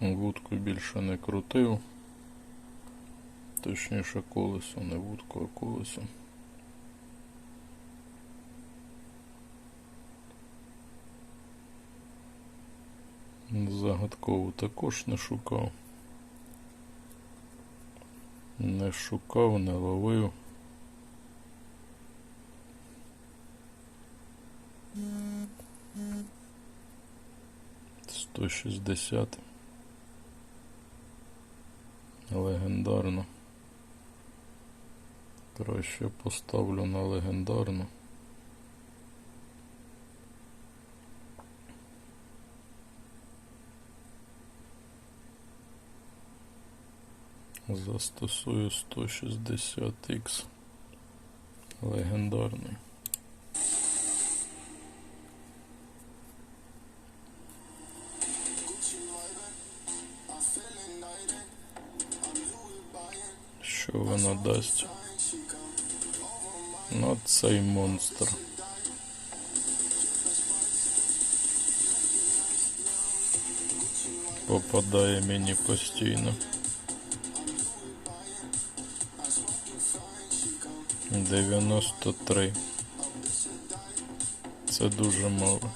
Вудку більше не крутив. Точніше колесо, не вудку, а колесо. Загадкову також не шукав. Не шукав, не ловив. Сто шістдесят. Легендарно. Краще поставлю на легендарну. Застосую 160X. Легендарний. Вона дасть? Ну, цей монстр. Попадає мені постійно. 93. Це дуже мало.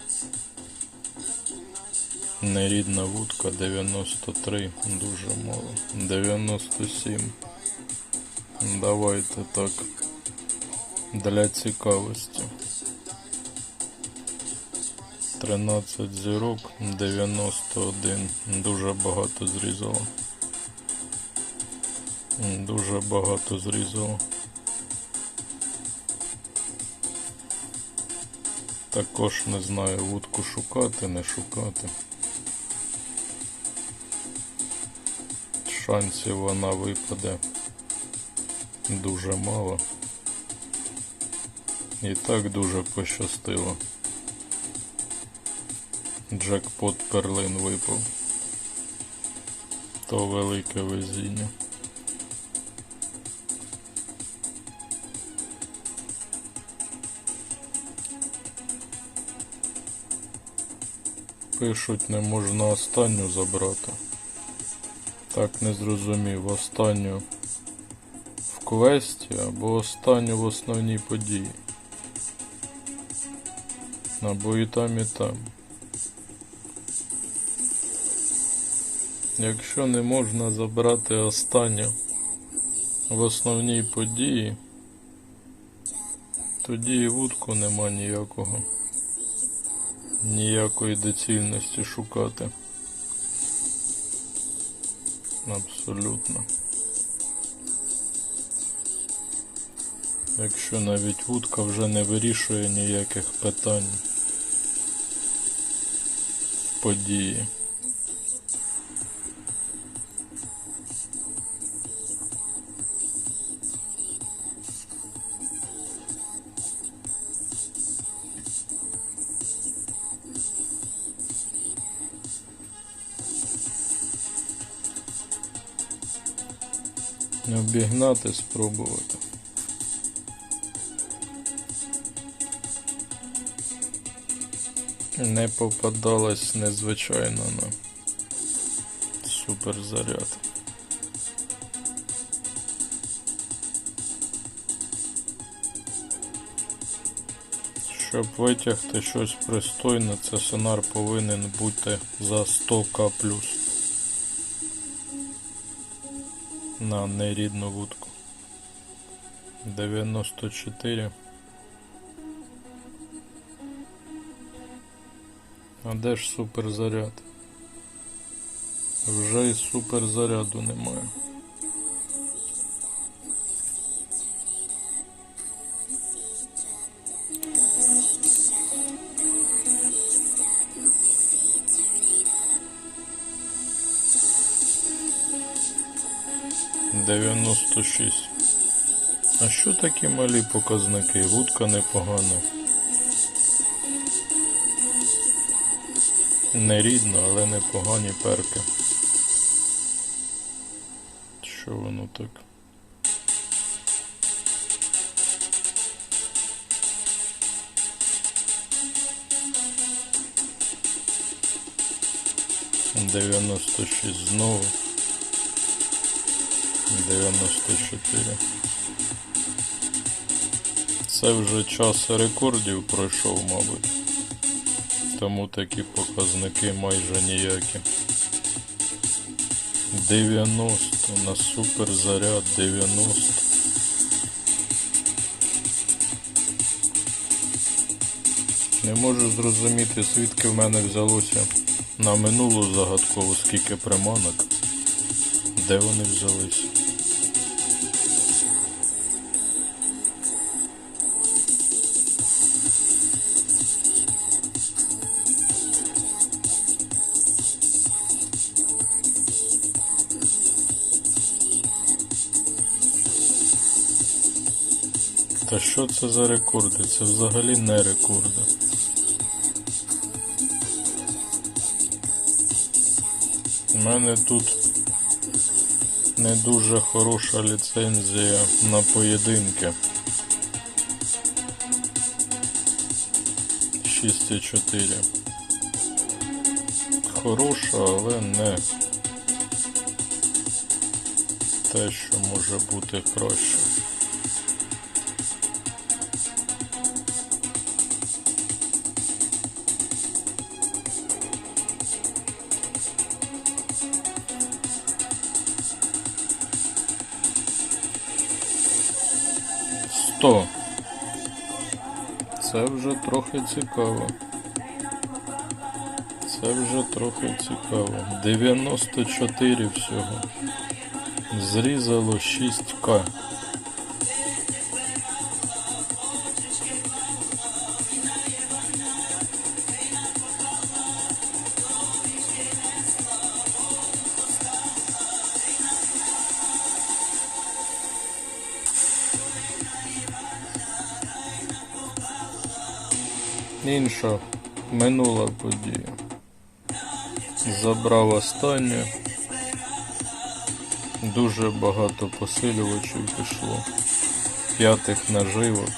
Нерідна вудка 93, дуже мало. 97. Давайте так. Для цікавості. 13 зірок, 91. Дуже багато зрізало. Дуже багато зрізало. Також не знаю, вудку шукати, не шукати. Шансів вона випаде дуже мало. І так дуже пощастило. Джекпот перлин випав. То велике везіння. Пишуть, не можна останню забрати. Так не зрозумів. Останню квесті або останню в основній події. Або і там, і там. Якщо не можна забрати останню в основній події, тоді і вудку нема ніякого ніякої доцільності шукати. Абсолютно. Якщо навіть вудка вже не вирішує ніяких питань в події. Обігнати, спробувати. Не попадалась незвичайно на суперзаряд. Щоб витягти щось пристойне, це сонар повинен бути за 100к плюс. на нерідну вудку. 94. А де ж суперзаряд? Вже і суперзаряду немає. Дев'яносто шість. А що такі малі показники? Вудка непогана. Не рідна, але непогані перки. Що воно так? 96 знову. 94. Це вже час рекордів пройшов, мабуть. Тому такі показники майже ніякі. 90 на суперзаряд 90. Не можу зрозуміти, звідки в мене взялося на минулу загадкову скільки приманок. Де вони взялись? Та що це за рекорди? Це взагалі не рекорди. У мене тут не дуже хороша ліцензія на поєдинки. 6,4. Хороша, але не те, що може бути краще. Сто. Це вже трохи цікаво. Це вже трохи цікаво. 94 всього. Зрізало 6К. Інша минула подія. Забрав останнє. Дуже багато посилювачів пішло. П'ятих наживок.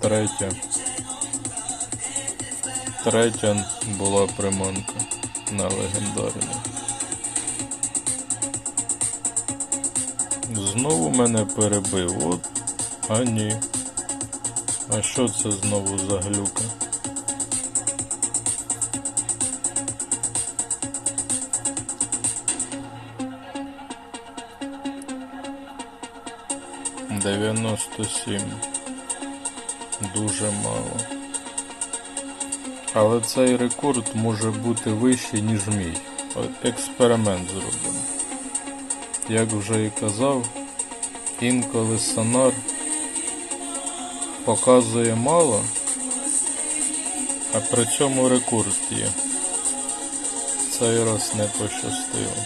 Третя. Третя була приманка на легендарну. Знову мене перебив. От. А ні. А що це знову за глюка? Дев'яносто сім. Дуже мало. Але цей рекорд може бути вищий, ніж мій. От Експеримент зробимо. Як вже і казав, інколи сонар показує мало, а при цьому рекорд є. Цей раз не пощастило.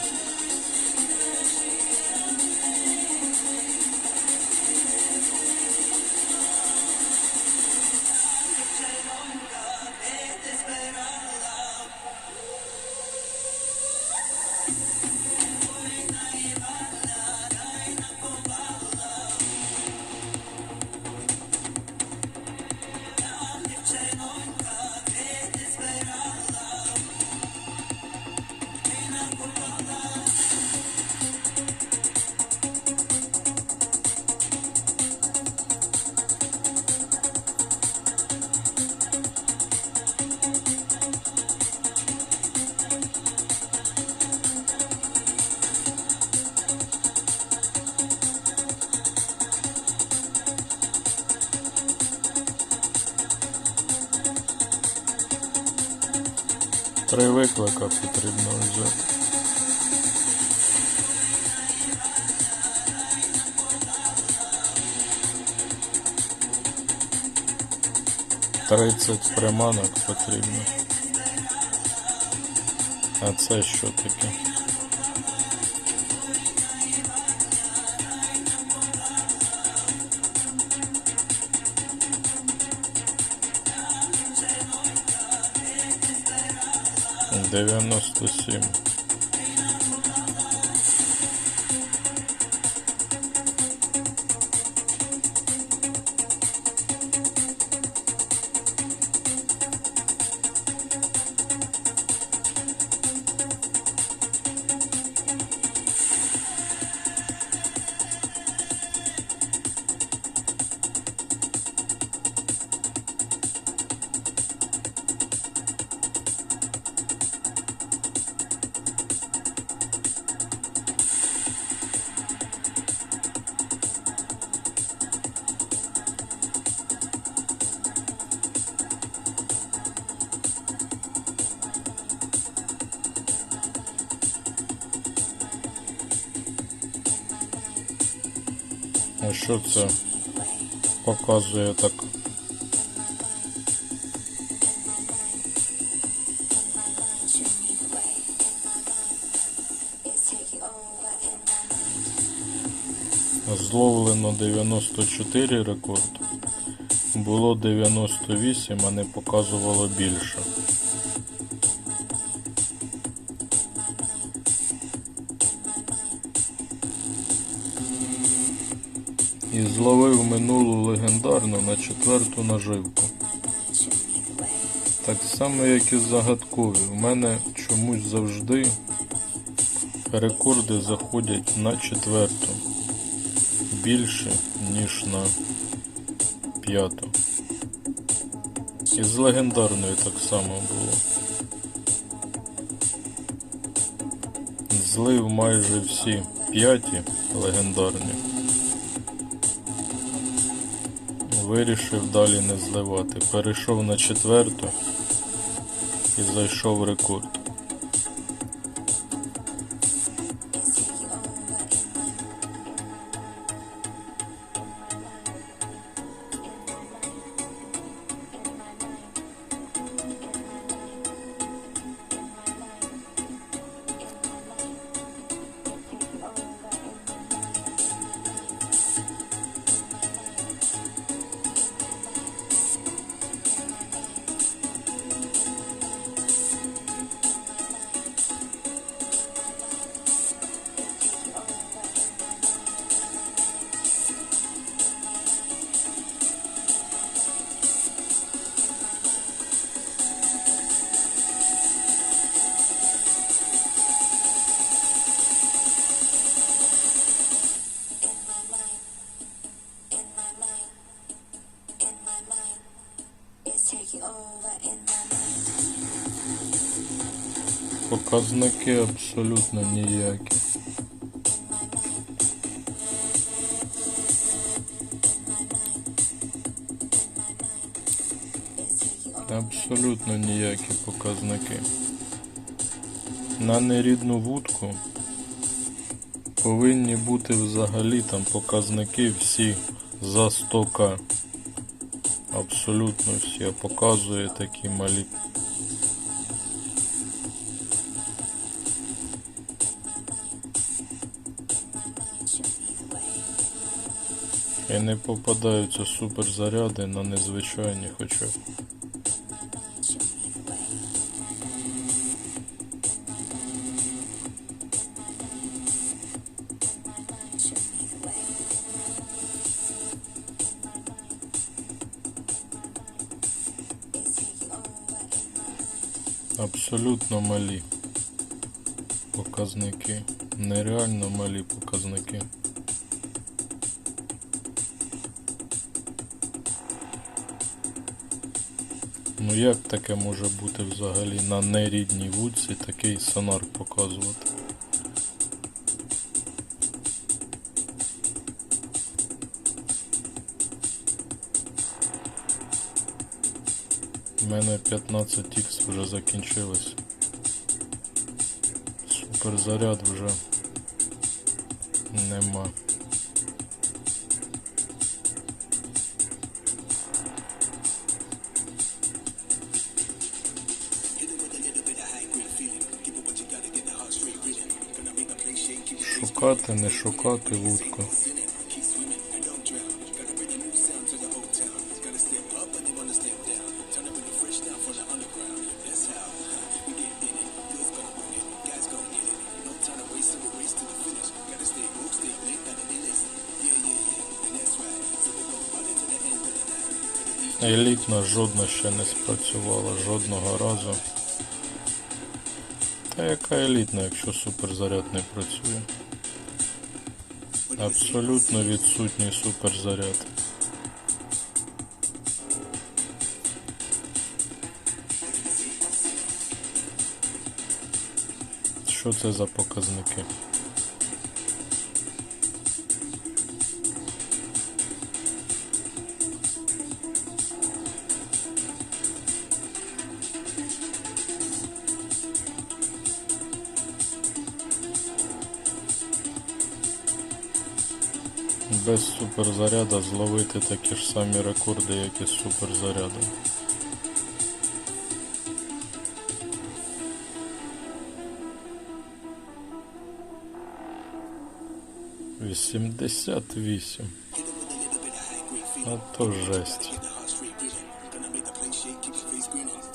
Три виклика потрібно взяти. Тридцять приманок потрібно. А це що таке? 97 що це показує так? Зловлено 94 рекорд. Було 98, а не показувало більше. І зловив минулу легендарну на четверту наживку. Так само, як і загадкові. У мене чомусь завжди рекорди заходять на четверту. Більше, ніж на п'яту. І з легендарною так само було. Злив майже всі п'яті легендарні. Вирішив далі не зливати. Перейшов на четверту і зайшов рекорд. Показники абсолютно ніякі. Абсолютно ніякі показники. На нерідну вудку повинні бути взагалі там показники всі за 100к. Абсолютно всі, а показує такі малі І не попадаються суперзаряди на незвичайні хоча. Абсолютно малі показники. Нереально малі показники. Ну як таке може бути взагалі на нерідній вудці такий сонар показувати? У мене 15х вже закінчилось. Суперзаряд вже нема. Шукати, не шукати вудку. Елітна жодна ще не спрацювала жодного разу. Та яка елітна, якщо суперзаряд не працює? Абсолютно відсутній суперзаряд. Що це за показники? Суперзаряда зловити такі ж самі рекорди, як і з суперзарядом. Вісімдесят вісім. А то жесть.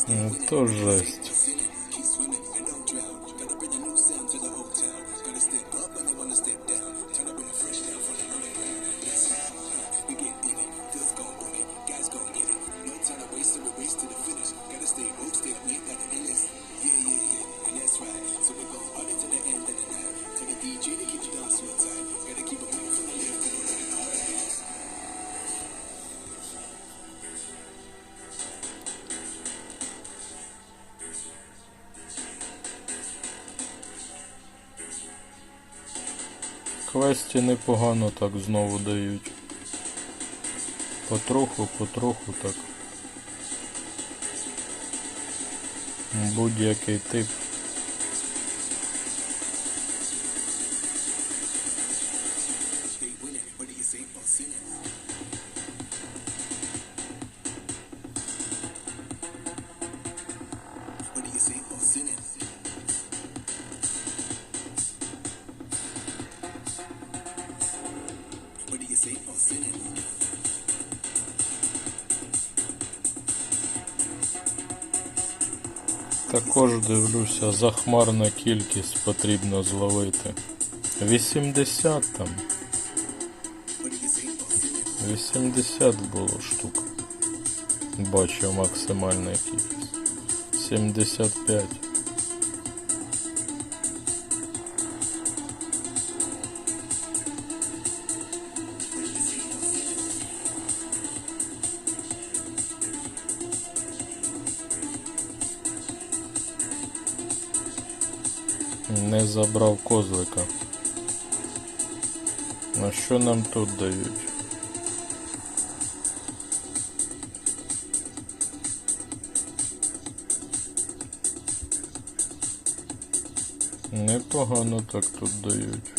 Ну, то жесть. Непогано так знову дають. Потроху, потроху так. Будь-який тип. Дивлюся, захмарна кількість потрібно зловити. 80 там. 80 було штук. Бачу максимальна кількість. 75. Не забрав козлика. А що нам тут дають? Непогано так тут дають.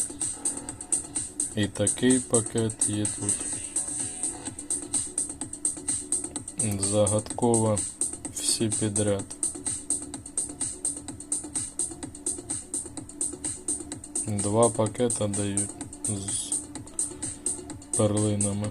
І такий пакет є тут. Загадково всі підряд. Два пакета дають з перлинами.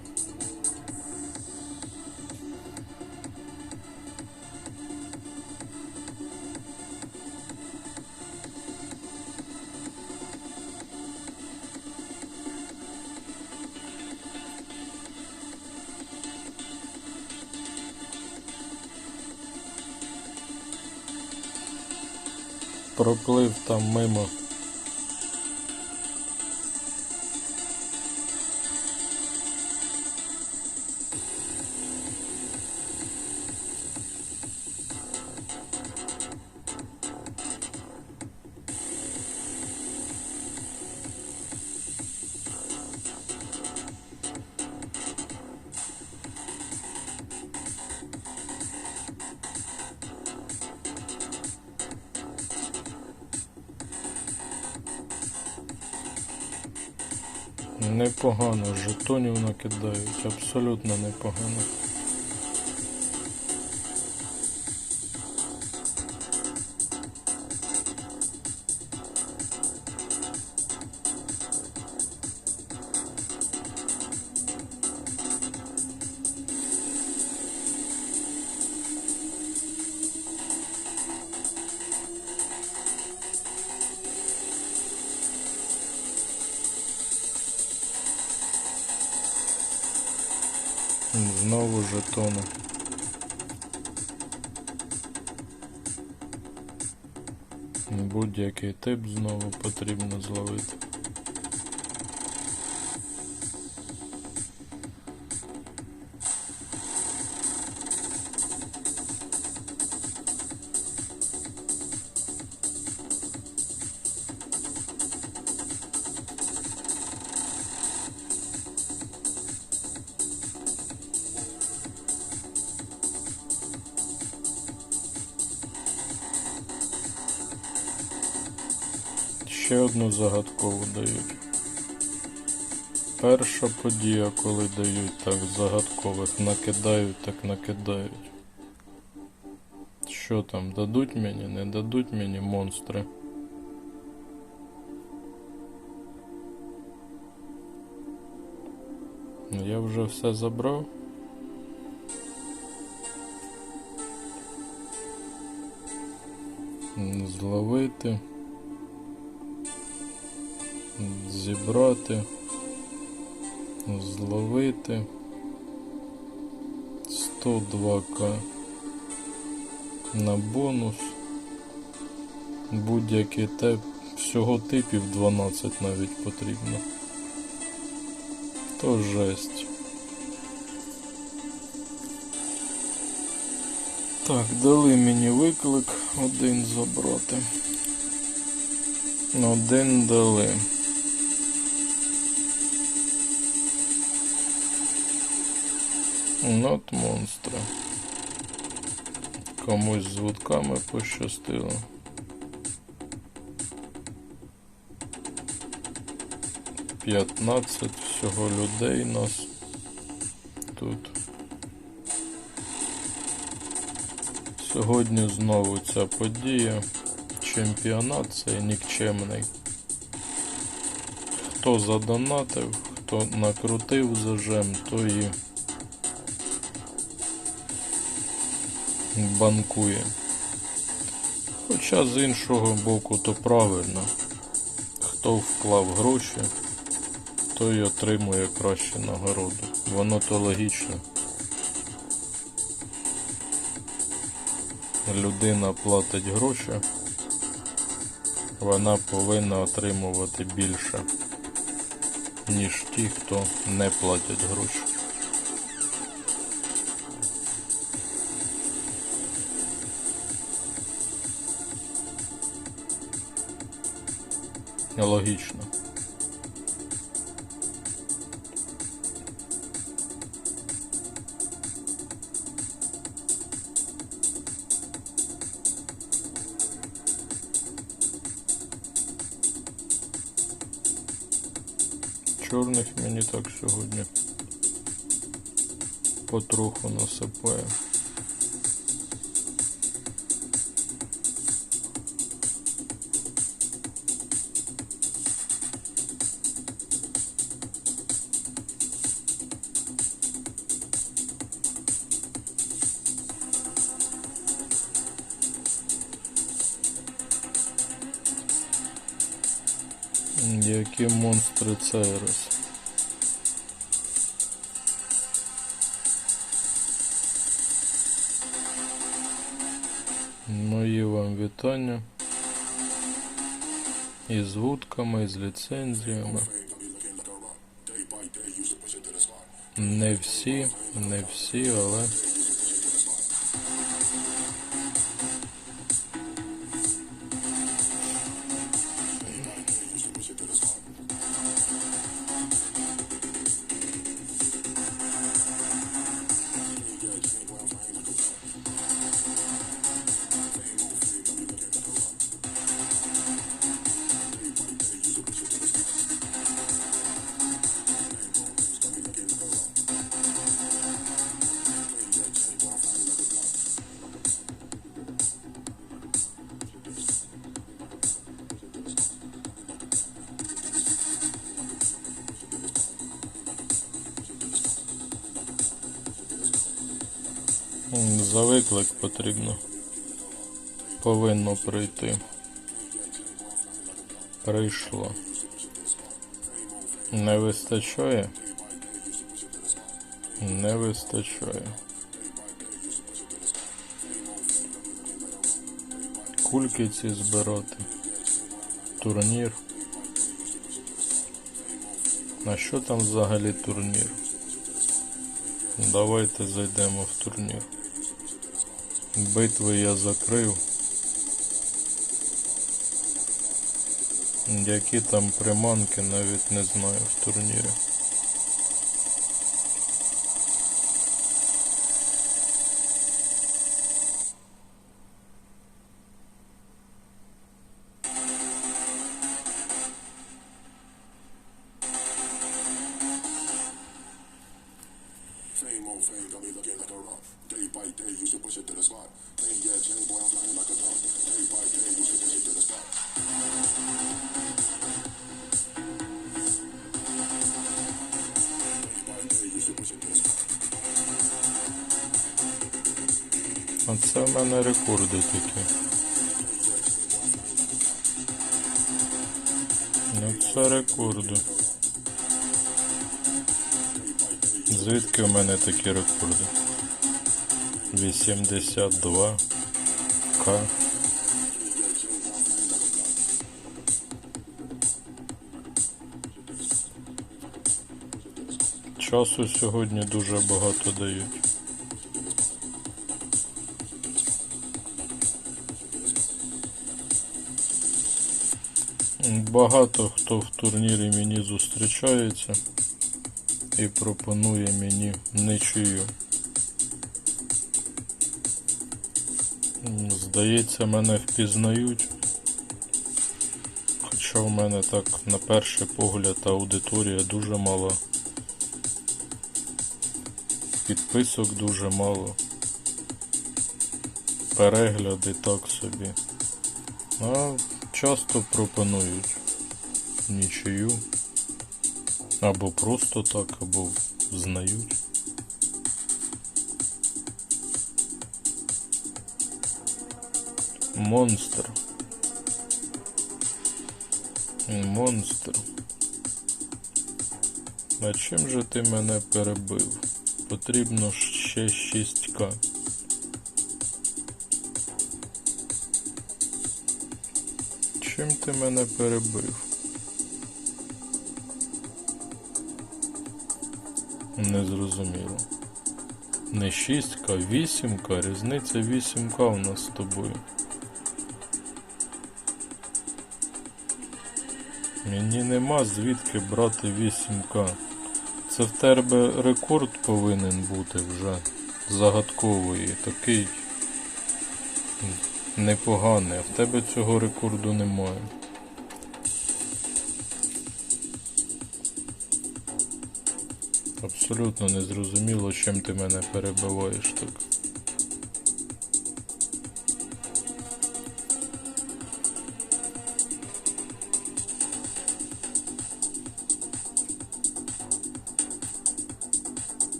Проплив там мимо. Абсолютно непогано. Знову жетону. Будь-який тип знову потрібно зловити. Ще одну загадкову дають. Перша подія, коли дають так загадкових, накидають, так накидають. Що там, дадуть мені, не дадуть мені монстри? Я вже все забрав. Зловити. Зібрати. Зловити. 102к на бонус. Будь-який тип. Всього типів 12 навіть потрібно. То жесть. Так, дали мені виклик один забрати. Один дали. Нот монстра. Комусь з вудками пощастило. П'ятнадцять всього людей нас тут. Сьогодні знову ця подія. Чемпіонат цей нікчемний. Хто задонатив, хто накрутив зажем, то і банкує. Хоча з іншого боку то правильно. Хто вклав гроші, той отримує кращу нагороду. Воно то логічно. Людина платить гроші, вона повинна отримувати більше, ніж ті, хто не платять гроші. Логічно. Чорних мені так сьогодні потроху насипає. М, Які монстри цей раз. Мої вам вітання. І з вудками, і з ліцензіями. Не всі, не всі, але. М, потрібно. Повинно прийти. Прийшло. Не вистачає? Не вистачає. Кульки ці збирати. Турнір. А що там взагалі турнір? Давайте зайдемо в турнір. Битви я закрив. Які там приманки навіть не знаю в турнірі. Мене рекорди такі. Ну це рекорди. Звідки в мене такі рекорди? 82 К. Часу сьогодні дуже багато дають. Багато хто в турнірі мені зустрічається і пропонує мені нічию. Здається, мене впізнають. Хоча в мене так на перший погляд аудиторія дуже мала. Підписок дуже мало. Перегляди так собі. А часто пропонують нічию. Або просто так, або знають. Монстр. Монстр. А чим же ти мене перебив? Потрібно ще 6к. Чим ти мене перебив? Не зрозуміло. Не 6к, 8к, різниця 8к у нас з тобою. Мені нема звідки брати 8к. Це в тебе рекорд повинен бути вже загадковий, такий непоганий, а в тебе цього рекорду немає. Абсолютно незрозуміло, чим ти мене перебиваєш так.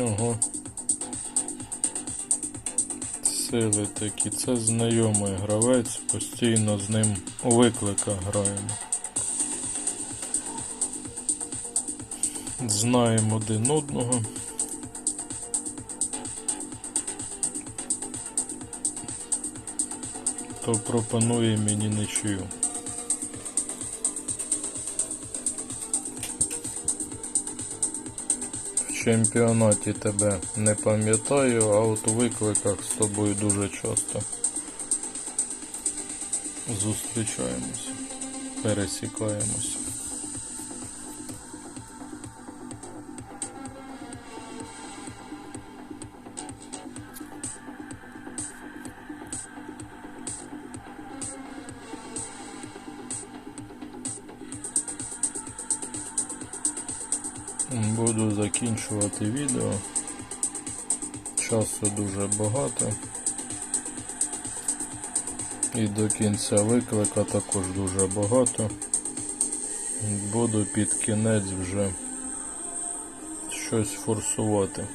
Ого. Сили такі. Це знайомий гравець, постійно з ним у викликах граємо. Знаємо один одного. То пропонує мені нічию. В чемпіонаті тебе не пам'ятаю, а от у викликах з тобою дуже часто зустрічаємося, пересікаємося. Закінчувати відео. Часу дуже багато. І до кінця виклика також дуже багато. Буду під кінець вже щось форсувати.